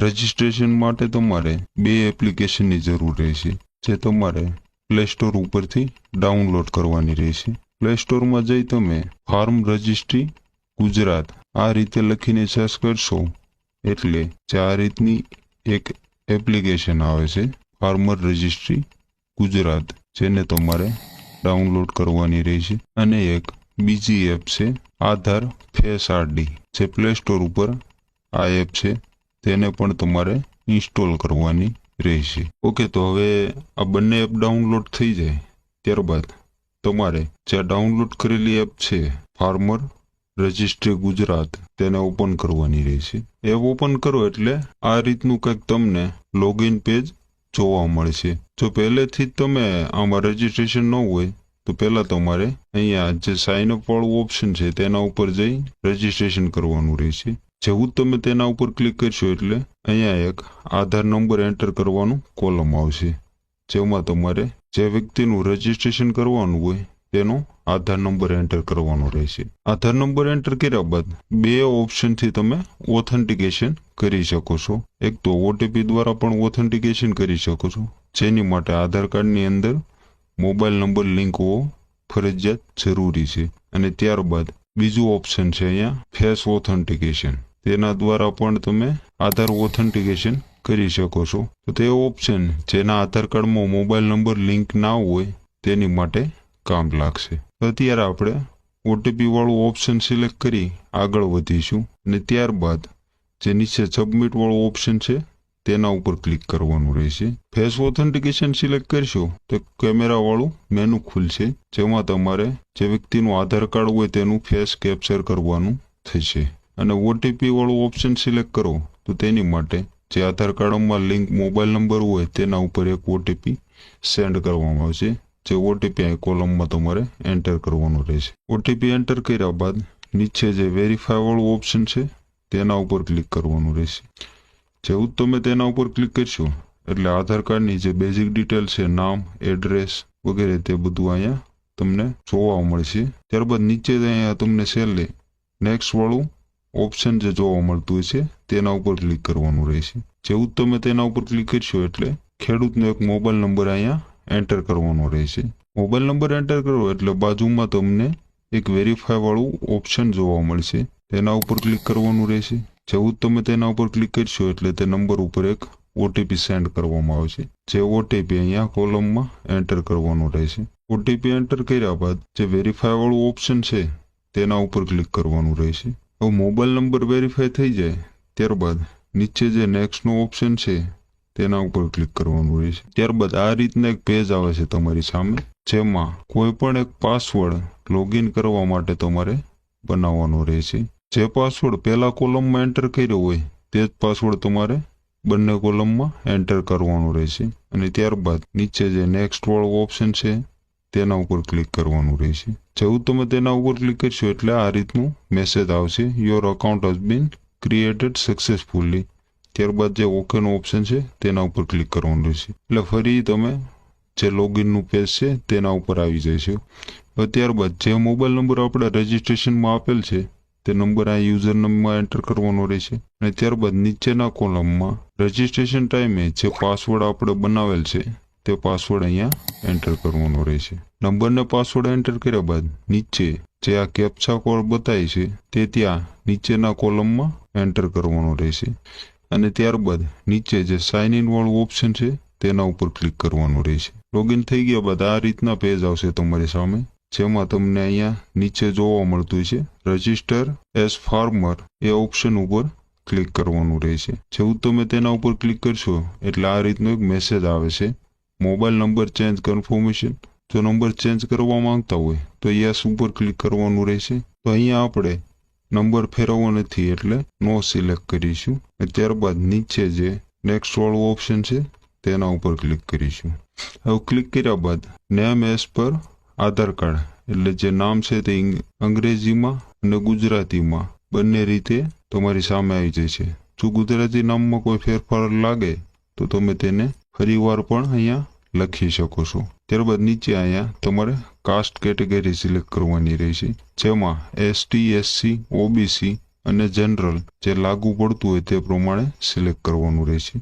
Registration માટે તમારે બે એપ્લિકેશનની જરૂર રહેશે, જે તમારે પ્લે સ્ટોર ઉપરથી ડાઉનલોડ કરવાની રહેશે. પ્લે સ્ટોરમાં જઈ તમે ફાર્મ રજિસ્ટ્રી ગુજરાત, આ રીતે લખીને સર્ચ કરશો, એટલે આ રીતની એક એપ્લિકેશન આવે છે ફાર્મર રજિસ્ટ્રી ગુજરાત, જેને તમારે ડાઉનલોડ કરવાની રહેશે. અને એક બીજી એપ છે આધાર ફેસ આરડી જે પ્લે સ્ટોર ઉપર આ એપ છે. તેને પણ તમારે ઇન્સ્ટોલ કરવાની રહેશે. ઓકે, તો હવે આ બંને એપ ડાઉનલોડ થઈ જાય. ત્યારબાદ તમારે જે ડાઉનલોડ કરેલી એપ છે, ફાર્મર રજિસ્ટ્રી ગુજરાત, તેને ઓપન કરવાની રહેશે. એપ ઓપન કરો એટલે આ રીતનું કંઈક તમને લોગિન પેજ જોવા મળશે. જો પહેલેથી જ તમે આમાં રજિસ્ટ્રેશન ન હોય, તો પહેલાં તમારે અહીંયા જે સાઇન અપ વાળું ઓપ્શન છે, તેના ઉપર જઈ રજિસ્ટ્રેશન કરવાનું રહેશે. જેવું તમે તેના ઉપર ક્લિક કરશો એટલે અહીંયા એક આધાર નંબર એન્ટર કરવાનું કોલમ આવશે. જેમાં તમારે જે વ્યક્તિનું રજિસ્ટ્રેશન કરવાનું હોય તેનો આધાર નંબર એન્ટર કરવાનો રહેશે. આધાર નંબર એન્ટર કર્યા બાદ બે ઓપ્શનથી તમે ઓથેન્ટિકેશન કરી શકો છો. એક તો ઓટીપી દ્વારા પણ ઓથેન્ટિકેશન કરી શકો છો. જેની માટે આધાર કાર્ડની અંદર મોબાઈલ નંબર લિંક હોવો ફરજિયાત જરૂરી છે. અને ત્યારબાદ બીજું ઓપ્શન છે અહીંયા ફેસ ઓથેન્ટિકેશન તેના દ્વારા પણ તમે આધાર ઓથેન્ટિકેશન કરી શકો છો. તો તે ઓપ્શન જેના આધાર કાર્ડમાં મોબાઈલ નંબર લિંક ના હોય તેની માટે કામ લાગશે. અત્યારે આપણે ઓટીપી વાળું ઓપ્શન સિલેક્ટ કરી આગળ વધીશું અને ત્યારબાદ જે નીચે સબમિટ વાળું ઓપ્શન છે તેના ઉપર ક્લિક કરવાનું રહેશે. ફેસ ઓથેન્ટિકેશન સિલેક્ટ કરશો તો કેમેરા વાળું મેનુ ખુલશે, જેમાં તમારે જે વ્યક્તિનું આધાર કાર્ડ હોય તેનું ફેસ કેપ્ચર કરવાનું થશે. અને ઓટીપી વાળું ઓપ્શન સિલેક્ટ કરો. તો તેની માટે જે આધાર કાર્ડમાં લિંક મોબાઈલ નંબર હોય તેના ઉપર એક ઓટીપી સેન્ડ કરવામાં આવશે. જે ઓટીપી અહીં કોલમમાં તમારે એન્ટર કરવાનું રહેશે. ઓટીપી એન્ટર કર્યા બાદ નીચે જે વેરીફાઈ વાળું ઓપ્શન છે તેના ઉપર ક્લિક કરવાનું રહેશે. જેવું તમે તેના ઉપર ક્લિક કરશો, એટલે આધાર કાર્ડની જે બેઝિક ડિટેલ છે, નામ એડ્રેસ વગેરે તે બધું અહીંયા તમને જોવા મળશે. ત્યારબાદ નીચે અહીંયા તમને છેલ્લે નેક્સ્ટ વાળું ઓપ્શન જે જોવા મળતું હોય છે, તેના ઉપર ક્લિક કરવાનું રહેશે. જેવું તમે તેના ઉપર ક્લિક કરશો એટલે ખેડૂતનો એક મોબાઈલ નંબર અહીંયા એન્ટર કરવાનો રહેશે. મોબાઈલ નંબર એન્ટર કરો એટલે બાજુમાં તમને એક વેરીફાઈવાળું ઓપ્શન જોવા મળશે. તેના ઉપર ક્લિક કરવાનું રહેશે. જેવું તમે તેના ઉપર ક્લિક કરશો એટલે તે નંબર ઉપર એક ઓટીપી સેન્ડ કરવામાં આવશે. જે ઓટીપી અહીંયા કોલમમાં એન્ટર કરવાનો રહેશે. ઓટીપી એન્ટર કર્યા બાદ જે વેરીફાઈ વાળું ઓપ્શન છે, તેના ઉપર ક્લિક કરવાનું રહેશે. હવે મોબાઈલ નંબર વેરીફાઈ થઈ જાય, ત્યારબાદ નીચે જે નેક્સ્ટનો ઓપ્શન છે, તેના ઉપર ક્લિક કરવાનું રહેશે ત્યારબાદ આ રીતના એક પેજ આવે છે તમારી સામે, જેમાં કોઈ પણ એક પાસવર્ડ લોગિન કરવા માટે તમારે બનાવવાનો રહેશે જે પાસવર્ડ પહેલા કોલમમાં એન્ટર કર્યો હોય, તે જ પાસવર્ડ તમારે બંને કોલમમાં એન્ટર કરવાનો રહેશે. અને ત્યારબાદ નીચે જે નેક્સ્ટ વાળો ઓપ્શન છે તેના ઉપર ક્લિક કરવાનું રહેશે. જેવું તમે તેના ઉપર ક્લિક કરશો એટલે આ રીતનું મેસેજ આવશે. Your account has been created successfully ત્યારબાદ જે ઓકેનો ઓપ્શન છે, તેના ઉપર ક્લિક કરવાનું રહેશે. એટલે ફરી તમે જે લોગિનનું પેજ છે, તેના ઉપર આવી જશે. ત્યારબાદ જે મોબાઈલ નંબર આપણે રજિસ્ટ્રેશનમાં આપેલ છે, તે નંબર આ યુઝર નંબરમાં એન્ટર કરવાનો રહેશે. અને ત્યારબાદ નીચેના કોલમમાં રજિસ્ટ્રેશન ટાઈમે જે પાસવર્ડ આપણે બનાવેલ છે તે પાસવર્ડ અહીંયા એન્ટર કરવાનો રહેશે. નંબરને પાસવર્ડ એન્ટર કર્યા બાદ નીચે જે આ કેપ્ચા કોડ બતાય છે, તે ત્યાં નીચેના કોલમમાં એન્ટર કરવાનો રહેશે. અને ત્યારબાદ નીચે જે સાઇન ઇન વાળું ઓપ્શન છે, તેના ઉપર ક્લિક કરવાનું રહેશે. લોગિન થઈ ગયા બાદ આ રીતના પેજ આવશે તમારી સામે, જેમાં તમને અહીંયા નીચે જોવા મળતું છે રજિસ્ટર એઝ ફાર્મર એ ઓપ્શન ઉપર ક્લિક કરવાનું રહેશે. જેવું તમે તેના ઉપર ક્લિક કરશો, એટલે આ રીતનો એક મેસેજ આવે છે. મોબાઈલ નંબર ચેન્જ કન્ફર્મેશન જો નંબર ચેન્જ કરવા માંગતા હોય, તો યસ ઉપર ક્લિક કરવાનું રહેશે. તો અહીંયા આપણે નંબર ફેરવવો નથી એટલે નો સિલેક્ટ કરીશું. અને ત્યારબાદ નીચે જે નેક્સ્ટ વાળું ઓપ્શન છે, તેના ઉપર ક્લિક કરીશું. હવે ક્લિક કર્યા બાદ નેમ એસ પર આધાર કાર્ડ એટલે જે નામ છે તે અંગ્રેજીમાં અને ગુજરાતીમાં બંને રીતે તમારી સામે આવી જશે. જો ગુજરાતી નામમાં કોઈ ફેરફાર લાગે, તો તમે તેને ફરીવાર પણ અહીંયા લખી શકો છો. ત્યારબાદ નીચે અહીંયા તમારે કાસ્ટ કેટેગરી સિલેક્ટ કરવાની રહેશે, જેમાં એસટી એસસી ઓબીસી અને જનરલ જે લાગુ પડતું હોય તે પ્રમાણે સિલેક્ટ કરવાનું રહેશે.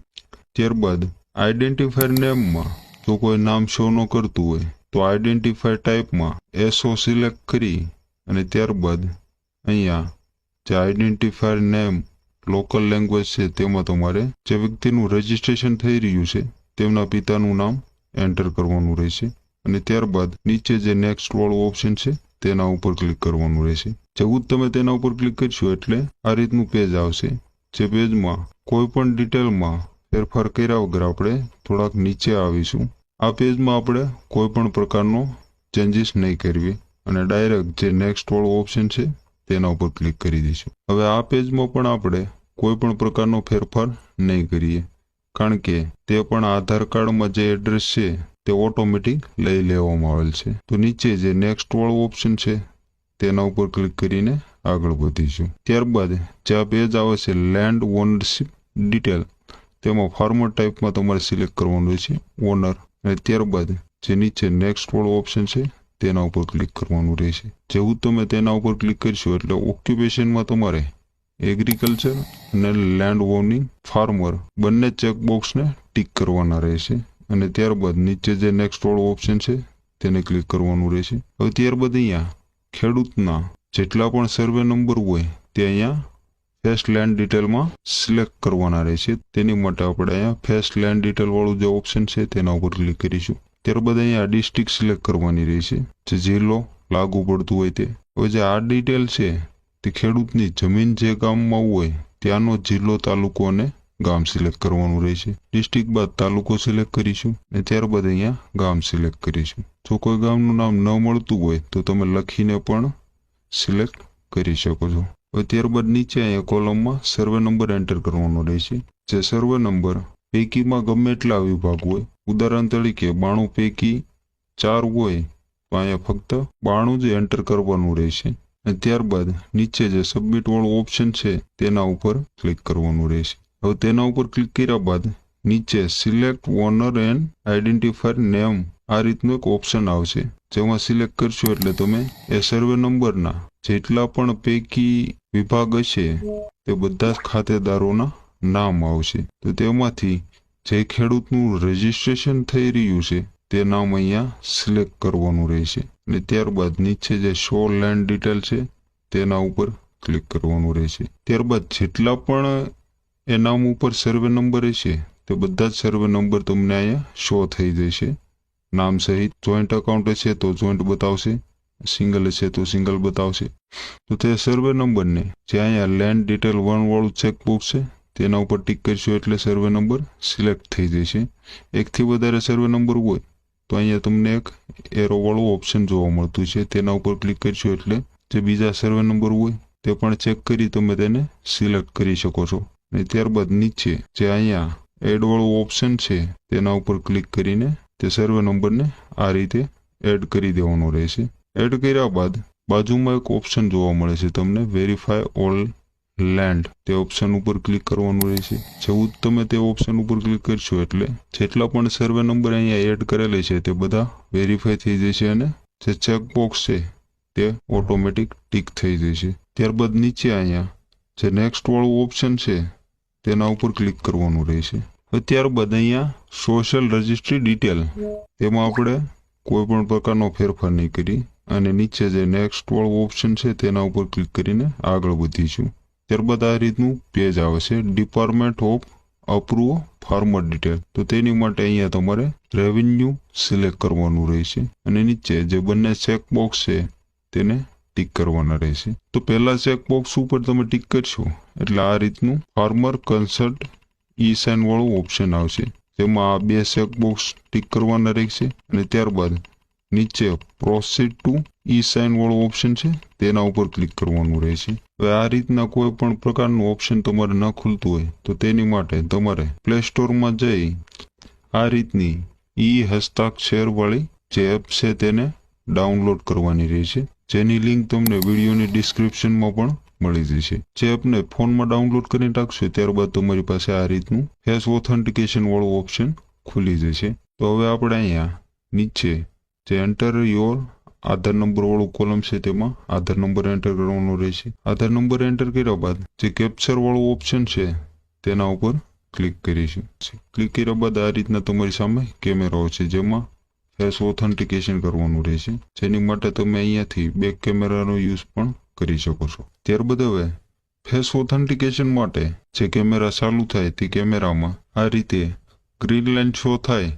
ત્યારબાદ આઈડેન્ટિફાયર નેમમાં જો કોઈ નામ શો ન કરતું હોય, તો આઈડેન્ટિફાયર ટાઈપમાં એસઓ સિલેક્ટ કરી અને ત્યારબાદ અહીંયા જે આઈડેન્ટિફાયર નેમ લોકલ લેંગ્વેજ છે તેમાં તમારે જે વ્યક્તિનું રજિસ્ટ્રેશન થઈ રહ્યું છે તેમના પિતાનું નામ એન્ટર કરવાનું રહેશે અને ત્યારબાદ નીચે જે નેક્સ્ટ વાળું ઓપ્શન છે, તેના ઉપર ક્લિક કરવાનું રહેશે. જેવું જ તમે તેના ઉપર ક્લિક કરશો એટલે આ રીતનું પેજ આવશે. જે પેજમાં કોઈ પણ ડિટેલમાં ફેરફાર કર્યા વગર આપણે થોડાક નીચે આવીશું. આ પેજમાં આપણે કોઈ પણ પ્રકારનો ચેન્જીસ નહીં કરવી અને ડાયરેક્ટ જે નેક્સ્ટ વાળું ઓપ્શન છે, તેના ઉપર ક્લિક કરી દઈશું. હવે આ પેજમાં પણ આપણે કોઈ પણ પ્રકારનો ફેરફાર નહીં કરીએ. કારણ કે તે પણ આધાર કાર્ડમાં જે એડ્રેસ છે, તે ઓટોમેટિક લઈ લેવામાં આવેલ છે. તો નીચે જે નેક્સ્ટ વાળું ઓપ્શન છે, તેના ઉપર ક્લિક કરીને આગળ વધીશું. ત્યારબાદ જે આ પેજ આવે છે લેન્ડ ઓનરશીપ ડિટેલ તેમાં ફાર્મર ટાઈપમાં તમારે સિલેક્ટ કરવાનું રહેશે ઓનર અને ત્યારબાદ જે નીચે નેક્સ્ટ વાળો ઓપ્શન છે, તેના ઉપર ક્લિક કરવાનું રહેશે. જેવું તમે તેના ઉપર ક્લિક કરશો એટલે ઓક્યુપેશનમાં તમારે એગ્રીકલ્ચર અને લેન્ડ ઓનિંગ ફાર્મર બંને ચેકબોક્સને ટીક કરવાના રહેશે. અને ત્યારબાદ નીચે જે નેક્સ્ટ ઓળ ઓપ્શન છે, તેને ક્લિક કરવાનું રહેશે. હવે ત્યારબાદ અહીંયા ખેડૂતના જેટલા પણ સર્વે નંબર હોય, તે અહીંયા ફેસ્ટ લેન્ડ ડિટેલમાં સિલેક્ટ કરવાના રહેશે. તેની માટે આપણે અહીંયા ફેસ્ટ લેન્ડ ડિટેલ વાળું જે ઓપ્શન છે, તેના ઉપર ક્લિક કરીશું. ત્યારબાદ અહીંયા ડિસ્ટ્રિક્ટ સિલેક્ટ કરવાની રહેશે. જે જિલ્લો લાગુ પડતું હોય તે. હવે જે આ ડિટેલ છે તે ખેડૂતની જમીન જે ગામમાં હોય, ત્યાંનો જિલ્લો, તાલુકો અને ગામ સિલેક્ટ કરવાનું રહેશે. ડિસ્ટ્રિક્ટ બાદ તાલુકો સિલેક્ટ કરીશું અને ત્યારબાદ અહીંયા ગામ સિલેક્ટ કરીશું. જો કોઈ ગામનું નામ ન મળતું હોય, તો તમે લખીને પણ સિલેક્ટ કરી શકો છો. હવે ત્યારબાદ નીચે અહીંયા કોલમમાં સર્વે નંબર એન્ટર કરવાનો રહેશે. જે સર્વે નંબર પૈકીમાં ગમે એટલા વિભાગ હોય, ઉદાહરણ તરીકે બાણું પૈકી ચાર હોય, તો અહીંયા ફક્ત બાણું જ એન્ટર કરવાનું રહેશે. અને ત્યારબાદ નીચે જે સબમિટ વાળું ઓપ્શન છે, તેના ઉપર ક્લિક કરવાનું રહેશે. હવે તેના ઉપર ક્લિક કર્યા બાદ નીચે select owner and identifier name આ રીતનું એક ઓપ્શન આવશે. જેમાં સિલેક્ટ કરશો એટલે તમે એ સર્વે નંબરના જેટલા પણ પૈકી વિભાગ હશે, તે બધા જ ખાતેદારોના નામ આવશે. તો તેમાંથી જે ખેડૂતનું રજિસ્ટ્રેશન થઈ રહ્યું છે તે નામ અહીંયા સિલેક્ટ કરવાનું રહેશે. અને ત્યારબાદ નીચે જે શો લેન્ડ ડિટેલ છે, તેના ઉપર ક્લિક કરવાનું રહેશે. ત્યારબાદ જેટલા પણ એ નામ ઉપર સર્વે નંબર હશે, તે બધા જ સર્વે નંબર તમને અહીંયા શો થઈ જશે. નામ સહિત જોઈન્ટ અકાઉન્ટ હશે તો જોઈન્ટ બતાવશે સિંગલ હશે તો સિંગલ બતાવશે. તો તે સર્વે નંબરને જે અહીંયા લેન્ડ ડિટેલ વન વાળું ચેકબુક છે, તેના ઉપર ટિક કરશો એટલે સર્વે નંબર સિલેક્ટ થઈ જશે. એકથી વધારે સર્વે નંબર હોય તો અહીંયા તમને એક એરો વાળું ઓપ્શન જોવા મળતું છે. તેના ઉપર ક્લિક કરશો એટલે જે બીજા સર્વે નંબર હોય તે પણ ચેક કરી તમે તેને સિલેક્ટ કરી શકો છો. અને ત્યારબાદ નીચે જે અહીંયા એડવાળું ઓપ્શન છે, તેના ઉપર ક્લિક કરીને તે સર્વે નંબરને આ રીતે એડ કરી દેવાનો રહેશે. એડ કર્યા બાદ બાજુમાં એક ઓપ્શન જોવા મળે છે. તમને વેરીફાય ઓલ લેન્ડ તે ઓપ્શન ઉપર ક્લિક કરવાનું રહેશે જેવું તમે તે ઓપ્શન ઉપર ક્લિક કરશો એટલે જેટલા પણ સર્વે નંબર અહીંયા એડ કરેલા છે તે બધા વેરીફાઈ થઈ જશે અને જે ચેકબોક્સ છે તે ઓટોમેટિક ટીક થઈ જશે. ત્યારબાદ નીચે અહીંયા જે નેક્સ્ટ વાળું ઓપ્શન છે તેના ઉપર ક્લિક કરવાનું રહેશે હવે ત્યારબાદ અહીંયા સોશિયલ રજિસ્ટ્રી ડિટેલ તેમાં આપણે કોઈ પણ પ્રકારનો ફેરફાર નહીં કરી અને નીચે જે નેક્સ્ટ વાળું ઓપ્શન છે તેના ઉપર ક્લિક કરીને આગળ વધીશું. ત્યારબાદ આ રીતનું પેજ આવે છે. Department of approve farmer detail તો તેની માટે અહીંયા તમારે રેવન્યુ સિલેક્ટ કરવાનું રહેશે અને નીચે જે બંને ચેકબોક્સ છે તેને ટીક કરવાના રહેશે. તો પહેલા ચેકબોક્સ ઉપર તમે ટીક કરશો એટલે આ રીતનું ફાર્મર કન્સલ્ટ ઈ સાઇન વાળું ઓપ્શન આવશે. તેમાં આ બે ચેકબોક્સ ટીક કરવાના રહેશે અને ત્યારબાદ નીચે પ્રોસીડ ટુ ઈ સાઇન વાળું ઓપ્શન છે. તેના ઉપર ક્લિક કરવાનું રહેશે. હવે આ રીતના કોઈ પણ પ્રકારનું ઓપ્શન તમારે ન ખુલતું હોય, તો તેની માટે તમારે પ્લે સ્ટોરમાં જઈ આ રીતની ઈ હસ્તાક્ષરવાળી જે એપ છે તેને ડાઉનલોડ કરવાની રહેશે. જેની લિંક તમને વિડીયોની ડિસ્ક્રિપ્શનમાં પણ મળી જશે. જે એપને ફોનમાં ડાઉનલોડ કરી રાખશો ત્યારબાદ તમારી પાસે આ રીતનું ફેસ ઓથેન્ટિકેશન વાળું ઓપ્શન ખુલી જશે. તો હવે આપણે અહીંયા નીચે જે એન્ટર યોર આધાર નંબર વાળું કોલમ છે તેમાં આધાર નંબર એન્ટર કરવાનો રહેશે. આધાર નંબર એન્ટર કર્યા બાદ જે કેપ્ચર વાળું ઓપ્શન છે તેના ઉપર ક્લિક કરીશું. ક્લિક કર્યા બાદ આ રીતના તમારી સામે કેમેરાઓ છે જેમાં ફેસ ઓથેન્ટિકેશન કરવાનું રહેશે. જેની માટે તમે અહીંયાથી બેક કેમેરાનો યુઝ પણ કરી શકો છો. ત્યારબાદ હવે ફેસ ઓથેન્ટિકેશન માટે જે કેમેરા ચાલુ થાય તે કેમેરામાં આ રીતે ગ્રીન લાઇન શો થાય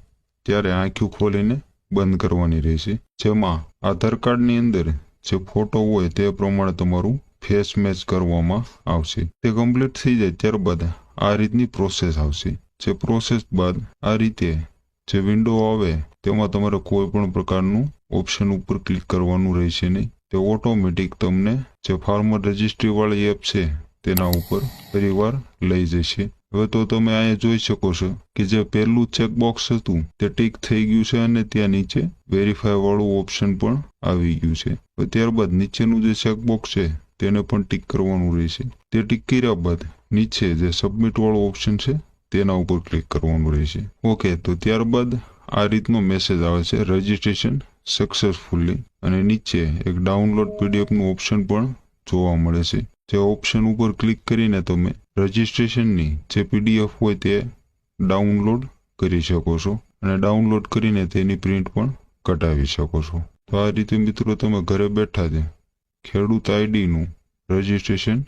ત્યારે આંખ્યું ખોલીને બંધ કરવાની રહેશે. જેમાં આધાર કાર્ડની અંદર જે ફોટો હોય તે પ્રમાણે તમારું ફેસ મેચ કરવામાં આવશે. તે કમ્પ્લીટ થઈ જાય ત્યારબાદ આ રીતની પ્રોસેસ આવશે. જે પ્રોસેસ બાદ આ રીતે જે વિન્ડો આવે, તેમાં તમારે કોઈ પણ પ્રકારનું ઓપ્શન ઉપર ક્લિક કરવાનું રહેશે નહીં. તે ઓટોમેટિક તમને જે ફાર્મર રજિસ્ટ્રી વાળી એપ છે, તેના ઉપર પરિવાર લઈ જશે. હવે તો તમે અહીંયા જોઈ શકો છો કે જે પહેલું ચેકબોક્સ હતું તે ટીક થઈ ગયું છે અને ત્યાં નીચે વેરીફાઈ વાળું ઓપ્શન પણ આવી ગયું છે. ત્યારબાદ નીચેનું જે ચેકબોક્સ છે તેને પણ ટીક કરવાનું રહેશે. તે ટીક કર્યા બાદ નીચે જે સબમિટ વાળું ઓપ્શન છે તેના ઉપર ક્લિક કરવાનું રહેશે. ઓકે તો ત્યારબાદ આ રીતનો મેસેજ આવે છે રજિસ્ટ્રેશન સક્સેસફુલી અને નીચે એક ડાઉનલોડ પીડીએફનું ઓપ્શન પણ જોવા મળે છે. જે ઓપ્શન ઉપર ક્લિક કરીને તમે રજિસ્ટ્રેશનની જે પીડીએફ હોય તે ડાઉનલોડ કરી શકો છો અને ડાઉનલોડ કરીને તેની પ્રિન્ટ પણ કઢાવી શકો છો. તો આ રીતે મિત્રો તમે ઘરે બેઠા જ ખેડૂત આઈડીનું રજિસ્ટ્રેશન